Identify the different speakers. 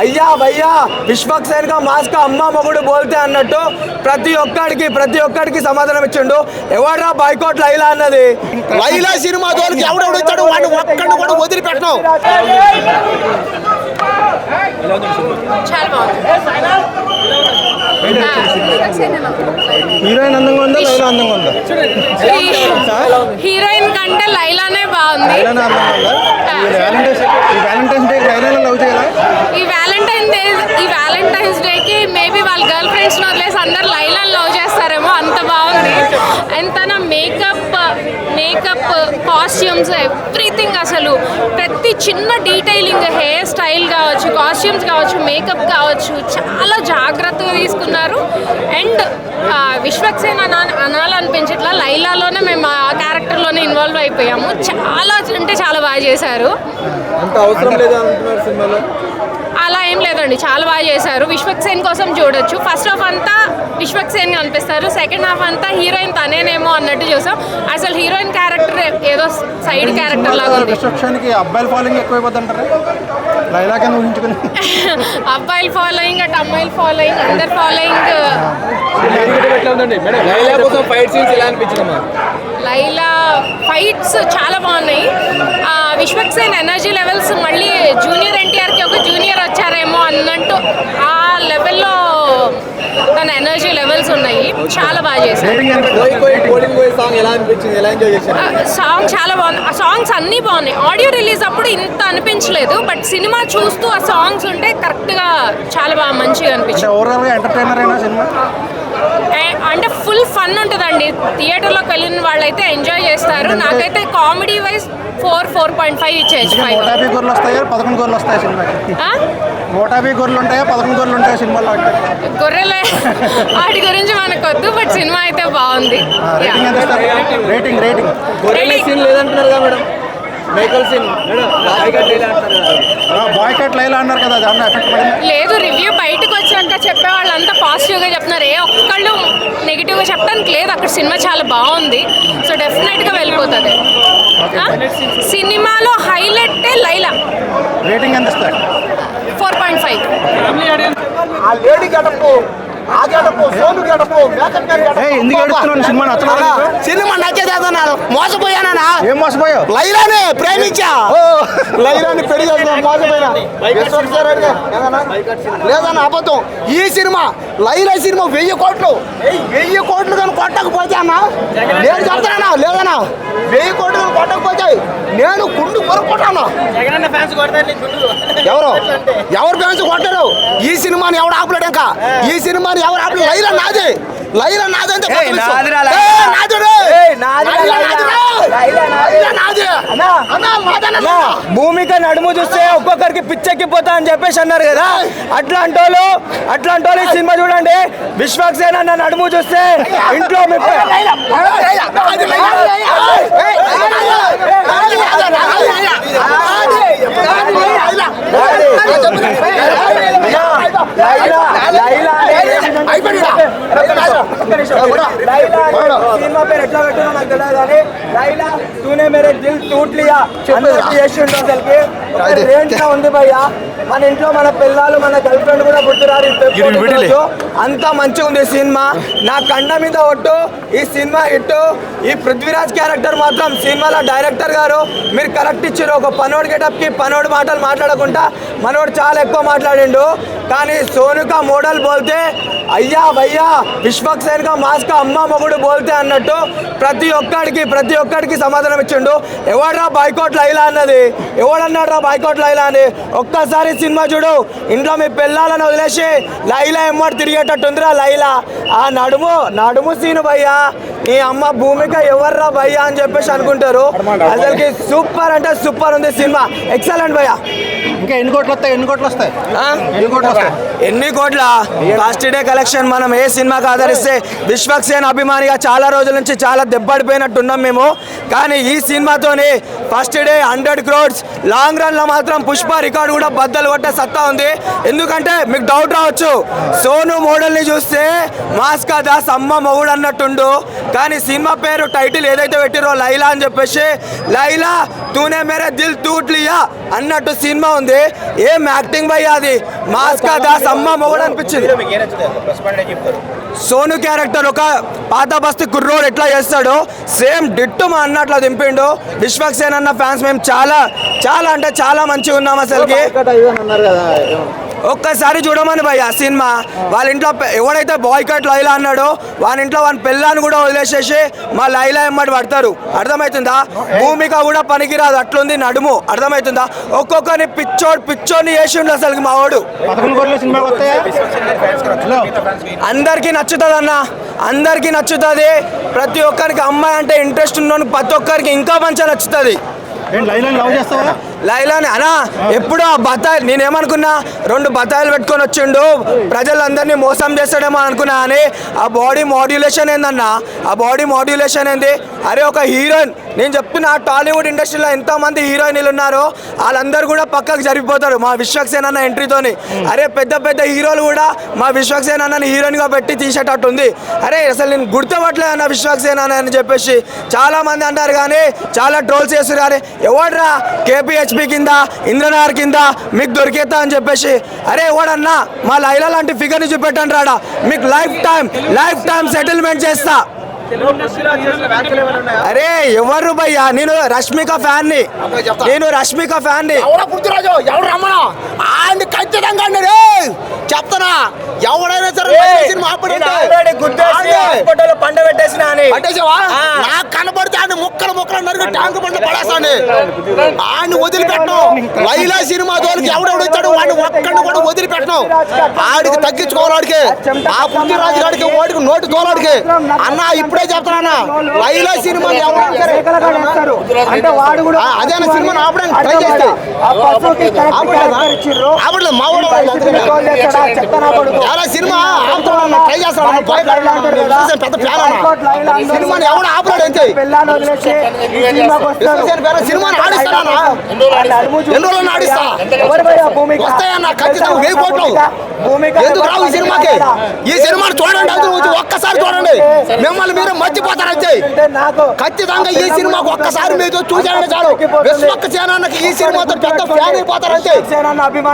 Speaker 1: అయ్యా భయ్యా విశ్వక్ సేన్ కా మాస్ కా అమ్మ మొగుడు బోల్తే అన్నట్టు ప్రతి ఒక్కడికి ప్రతి ఒక్కడికి సమాధానం ఇచ్చిండు. ఎవడ్రా బాయ్కోట్ లైలా అన్నది?
Speaker 2: లైలా సినిమా తోలికి ఎవడెవడు వచ్చాడు వాడిని ఒక్కడిని కూడా వదిలిపెట్టను.
Speaker 3: చాలా
Speaker 4: హీరోయిన్ అందంగా ఉందా లైలా అందంగా ఉందా?
Speaker 3: హీరోయిన్ కంటే లైలానే బాగుంది.
Speaker 4: లైలానే అందంగా ఉందా? ఈ వ్యాలంటైన్స్ ఈ వ్యాలంటైన్స్ డే లైలాలో లవ్ చేయాలా
Speaker 3: ఈ వ్యాలంటైన్ డే ఈ వ్యాలంటైన్స్ డేకి మేబీ వాళ్ళ గర్ల్ ఫ్రెండ్స్ వదిలేసి అందరు లైలాన్ లవ్ చేస్తారేమో అంత బాగుంది. అండ్ తన మేకప్ మేకప్ కాస్ట్యూమ్స్ ఎవ్రీథింగ్ అసలు. ప్రతి చిన్న డీటెయిలింగ్ హెయిర్ స్టైల్ కావచ్చు కాస్ట్యూమ్స్ కావచ్చు మేకప్ కావచ్చు చాలా జాగ్రత్తగా తీసుకున్నారు. అండ్ విశ్వక్సేన్ అనా అనాలనిపించట్లా లైలాలోనే మేము ఆ క్యారెక్టర్లోనే ఇన్వాల్వ్ అయిపోయాము. చాలా అంటే చాలా బాగా చేశారు.
Speaker 4: అంత అవసరం లేదా అంటున్నారు సినిమాలో?
Speaker 3: ఏం లేదండి చాలా బాగా చేశారు. విశ్వక్ సేన్ కోసం చూడొచ్చు. ఫస్ట్ హాఫ్ అంతా విశ్వక్ సేన్ కనిపిస్తారు. సెకండ్ హాఫ్ అంతా హీరోయిన్ తనేనేమో అన్నట్టు చూసాం. అసలు హీరోయిన్ క్యారెక్టర్ ఏదో సైడ్ క్యారెక్టర్ లాగా ఉంది
Speaker 4: అబ్బాయిల ఫాలోయింగ్ ఎక్కువైపోద్ది అంటారా లైలా కింద ఊహించుకుని?
Speaker 3: అబ్బాయిల ఫాలోయింగ్ అటు అమ్మాయిల ఫాలోయింగ్ అందరి ఫాలోయింగ్.
Speaker 5: లైలా కోసం ఫైట్ సీన్స్ ఎలా అనిపించిందమ్మా
Speaker 3: లైలా ఫైట్స్ చాలా బాగున్నాయి. విశ్వక్ సేన్ ఎనర్జీ లెవెల్స్ మళ్ళీ జూనియర్ ఎన్టీఆర్కి ఒక జూనియర్ వచ్చారేమో అన్నట్టు ఆ లెవెల్లో తన ఎనర్జీ లెవెల్స్ ఉన్నాయి. చాలా బాగా చేశారు.
Speaker 5: సాంగ్ ఎలా అనిపించింది? ఎలా ఎంజాయ్ చేశారు?
Speaker 3: ఆ, సాంగ్ చాలా బాగుంది. ఆ సాంగ్స్ అన్నీ బాగున్నాయి. ఆడియో రిలీజ్ అప్పుడు ఇంత అనిపించలేదు బట్ సినిమా చూస్తూ ఆ సాంగ్స్ ఉంటే కరెక్ట్గా చాలా బాగా మంచిగా అనిపించింది
Speaker 4: ఓవరాల్గా ఎంటర్టైనర్ అయినా సినిమా
Speaker 3: ఏ- అంటే ఫుల్ ఫన్ ఉంటుందండి. థియేటర్లోకి వెళ్ళిన వాళ్ళైతే ఎంజాయ్ చేస్తారు. నాకైతే comedy wise four four point five ఇచ్చేయచ్చు
Speaker 4: నూట
Speaker 3: ఫైవ్.
Speaker 4: గొర్రెలు వస్తాయా? పదకొండు గొర్రెలు వస్తాయి సినిమాకి? నూట యాభై గొర్రెలు ఉంటాయా? పదకొండు గొర్రెలు ఉంటాయా సినిమాలో?
Speaker 3: గొర్రెలే. వాటి గురించి మనకు వద్దు బట్ సినిమా అయితే బాగుంది.
Speaker 4: Rating rating rating.
Speaker 5: గొర్రెల సీన్ లేదంటున్నారు కదా మేడం.
Speaker 3: లేదు రివ్యూ బయటకు వచ్చాక చెప్పే వాళ్ళంతా పాజిటివ్గా చెప్తున్నారు. ఏ ఒక్కళ్ళు నెగిటివ్గా చెప్పడానికి లేదు. అక్కడ సినిమా చాలా బాగుంది. సో డెఫినెట్గా వెళ్ళిపోతుంది? సినిమాలో హైలైట్ లైలా.
Speaker 4: రేటింగ్ ఎంత ఇస్తారు?
Speaker 3: Four point five.
Speaker 4: ఎందుకు? సినిమా నచ్చలేదా?
Speaker 2: సినిమా నచ్చేదేదన్నా మోసపోయానా
Speaker 4: ఏం మోసపోయావు?
Speaker 2: లైలానే ప్రేమించా. లైలాని పెళ్ళి మోసపోయినా? లేదన్న అబద్ధం. ఈ సినిమా లైలా సినిమా వెయ్యి కోట్లు. వెయ్యి కోట్లు కానీ కొట్టకపోతే అన్న? నేను చెప్తానా లేదన్నా? వెయ్యి కోట్లు కానీ కొట్టకపోతే నేను గుండు కొనుక్కుంటాను? ఎవరు? ఎవరు ఫ్యాన్స్ కొట్టారు ఈ సినిమాని ఎవడు ఆపలేడు ఇంకా ఈ సినిమాని ఎవరు ఆపలేదు లైలా నాది లైలా నాది అంటే
Speaker 1: భూమిక నడుము చూస్తే ఒక్కొక్కరికి పిచ్చెక్కిపోతా అని చెప్పేసి అన్నారు కదా అట్లాంటి వాళ్ళు అట్లాంటి వాళ్ళు ఈ సినిమా చూడండి విశ్వక్ సేన్ అన్న నడుము చూస్తే ఇంట్లో మీ Okay. సినిమా పేరు ఎట్లా పెట్టినా నాకు తెలియదు కానీ లైలా తూనే మేరే దిల్ టూట్ లియా అందరికి చేసి ఉంటుంది అసలుకి. రేంజ్. గా ఉంది భయ్య. మన ఇంట్లో మన పిల్లలు మన గర్ల్ ఫ్రెండ్ కూడా రోజు. అంత మంచిగా ఉంది సినిమా. నా కండ మీద ఒట్టు ఈ సినిమా హిట్ ఈ పృథ్వీరాజ్ క్యారెక్టర్ మాత్రం సినిమాలో డైరెక్టర్ గారు. మీరు కరెక్ట్ ఇచ్చారు ఒక పనోడు గెటప్కి పనోడు మాటలు మాట్లాడకుండా మనోడు చాలా ఎక్కువ మాట్లాడిండు. కానీ సోనుక మోడల్ బోల్తే అయ్యా భయ్యా విశ్వక్ సేన్ కా మాస్క్ అమ్మ మొగుడు బోల్తే అన్నట్టు ప్రతి ఒక్కడికి ప్రతి ఒక్కడికి సమాధానం ఇచ్చిండు. ఎవడరా బాయ్కోట్ లైలా అన్నది? ఎవడన్నాడు రా బాయ్కోట్ లైలా అని? ఒక్కసారి సినిమా చూడు. ఇంట్లో మీ పిల్లలను వదిలేసి లైలా ఎమ్మటి తిరిగేటట్టుందిరా లైలా. ఆ నడుము నడుము సీను భయ్యా. ఈ అమ్మ భూమిక ఎవర్రా భయ్యా అని చెప్పేసి అనుకుంటారు. అసలుకి సూపర్ అంటే సూపర్ ఉంది సినిమా. ఎక్సలెంట్ భయ్యా.
Speaker 4: ఇంకా ఎన్ని కోట్లు వస్తాయి ఎన్ని కోట్లు వస్తాయి? ఎన్ని కోట్లు వస్తాయి?
Speaker 1: ఎన్ని కోట్ల? ఫస్ట్ డే కలెక్షన్ మనం ఏ సినిమాకి ఆదరిస్తే విశ్వక్ సేన్ అభిమానిగా చాలా రోజుల నుంచి చాలా దెబ్బడిపోయినట్టున్నాం మేము. కానీ ఈ సినిమాతోని first day hundred crores. Long రన్లో మాత్రం పుష్ప రికార్డు కూడా బద్దలు కొట్టే సత్తా ఉంది. ఎందుకంటే మీకు డౌట్ రావచ్చు. సోను మోడల్ని చూస్తే మాస్కా దాస్ అమ్మ మొగుడు అన్నట్టుండు. కానీ సినిమా పేరు టైటిల్ ఏదైతే పెట్టిరో లైలా అని చెప్పేసి లైలా తూనే మేరే దిల్ తూట్లియా అన్నట్టు సినిమా ఉంది. ఏం యాక్టింగ్ భయ్య అది? మాస్కా దాస్ అమ్మ మొగుడు అనిపించింది. సోను క్యారెక్టర్ ఒక పాత బస్తి కుర్రోడు ఎట్లా చేస్తాడో సేమ్ డిట్టు మా అన్నట్లా దింపిండు. విశ్వక్సేన్ అన్న ఫ్యాన్స్ మేము చాలా చాలా అంటే చాలా మంచిగా ఉన్నాం అసలుకి. ఒక్కసారి చూడమని భయ్య ఆ సినిమా. వాళ్ళ ఇంట్లో ఎవడైతే బాయ్ కట్ లైలా అన్నాడో వాళ్ళ ఇంట్లో వాళ్ళ పిల్లని కూడా వదిలేసేసి మా లైలా ఎమ్మటి పడతారు. అర్థమవుతుందా భూమిక కూడా పనికిరాదు అట్లుంది నడుము. అర్థమవుతుందా ఒక్కొక్కరిని పిచ్చోడు పిచ్చోని చేసిండు అసలు మా వాడు. అందరికీ నచ్చుతుంది అన్న అందరికీ నచ్చుతుంది. ప్రతి ఒక్కరికి అమ్మాయి అంటే ఇంట్రెస్ట్ ఉన్నోనికి ప్రతి ఒక్కరికి ఇంకా మంచిగా నచ్చుతుంది.
Speaker 4: లైన్ లవ్ చేస్తావా?
Speaker 1: లైలాని అనా ఎప్పుడు ఆ బత్తాయి నేనేమనుకున్నా రెండు బత్తాయిలు పెట్టుకొని వచ్చిండు. ప్రజలందరినీ మోసం చేస్తాడేమో అనుకున్నా అని ఆ బాడీ మాడ్యులేషన్ ఏందన్నా? ఆ బాడీ మాడ్యులేషన్ ఏంది? అరే ఒక హీరోయిన్ నేను చెప్తున్నా టాలీవుడ్ ఇండస్ట్రీలో ఎంతోమంది హీరోయిన్లు ఉన్నారో వాళ్ళందరూ కూడా పక్కకు జరిగిపోతారు. మా విశ్వక్సేన్ అన్న ఎంట్రీతోని అరే పెద్ద పెద్ద హీరోలు కూడా మా విశ్వక్సేన్ అన్నని హీరోయిన్గా పెట్టి తీసేటట్టు ఉంది అరే అసలు నేను గుర్తుపట్టలేదు అన్న విశ్వక్సేన్ అన్న అని చెప్పేసి చాలా మంది అంటారు కానీ చాలా ట్రోల్స్ చేస్తున్నారు. కానీ కేపీహెచ్ కేపీహెచ్పి కింద ఇంద్రనగర్ కింద మీకు దొరికేతా అని చెప్పేసి అరే ఎవడన్నా మా లైలా లాంటి ఫిగర్ని చూపెట్టండి రాడా. మీకు life time life time settlement చేస్తా. అరే ఎవరు భయ్యా నేను రష్మిక ఫ్యాన్ని నేను రష్మిక ఫ్యాన్ని
Speaker 2: ఎవడు రమ్మను? ఆయన ఖచ్చితంగా చెప్తానా ఎవడైనా సరే సినిమా ఆడే.
Speaker 1: పండ పెట్టేసిన అని.
Speaker 2: నాకు కనబడితే ఆయన ముక్కలు ముక్కలు నరికి ట్యాంక్ బండ్లు పడేస్తాను. ఆయన వదిలిపెట్టను లైలా సినిమా జోలికి ఎవడెవడు వచ్చాడు? వాడిని ఒక్కడిని కూడా వదిలిపెట్టను ఆడికి తగ్గించుకోవాలి ఆడికి. ఆ పుట్టిరాజు గాడికి ఓడికి నోటి తోలాడికి. అన్న ఇప్పుడే చెప్తానన్నా లైలా సినిమా అదే సినిమాని ఆపడానికి ట్రై చేస్తే. ఆపట్లేదు మా వాడు?
Speaker 1: చెప్తానా
Speaker 2: సినిమా? ఆపుతాడన్న ట్రై చేస్తాడు పెద్ద ఫ్యాన్ సినిమాని ఎవడు అంతే. సినిమాని ఆడిస్తానా ఎన్ని రోజులు ఆడిస్తా? వస్తాయన్న, ఖచ్చితంగా వెయ్యి కోట్లు.
Speaker 1: భూమిక
Speaker 2: ఎందుకు రావు ఈ సినిమాకి? ఈ సినిమాని చూడండి వచ్చి ఒక్కసారి చూడండి. మిమ్మల్ని మీరు మర్చిపోతారు అంతే.
Speaker 1: అంటే నాకు
Speaker 2: ఖచ్చితంగా ఈ సినిమాకు ఒక్కసారి మీరు చూసారంటే చాలు. విశ్వక్ సేనానికి ఈ సినిమాతో పెద్ద ఫ్యాన్ అయిపోతారు అంతే.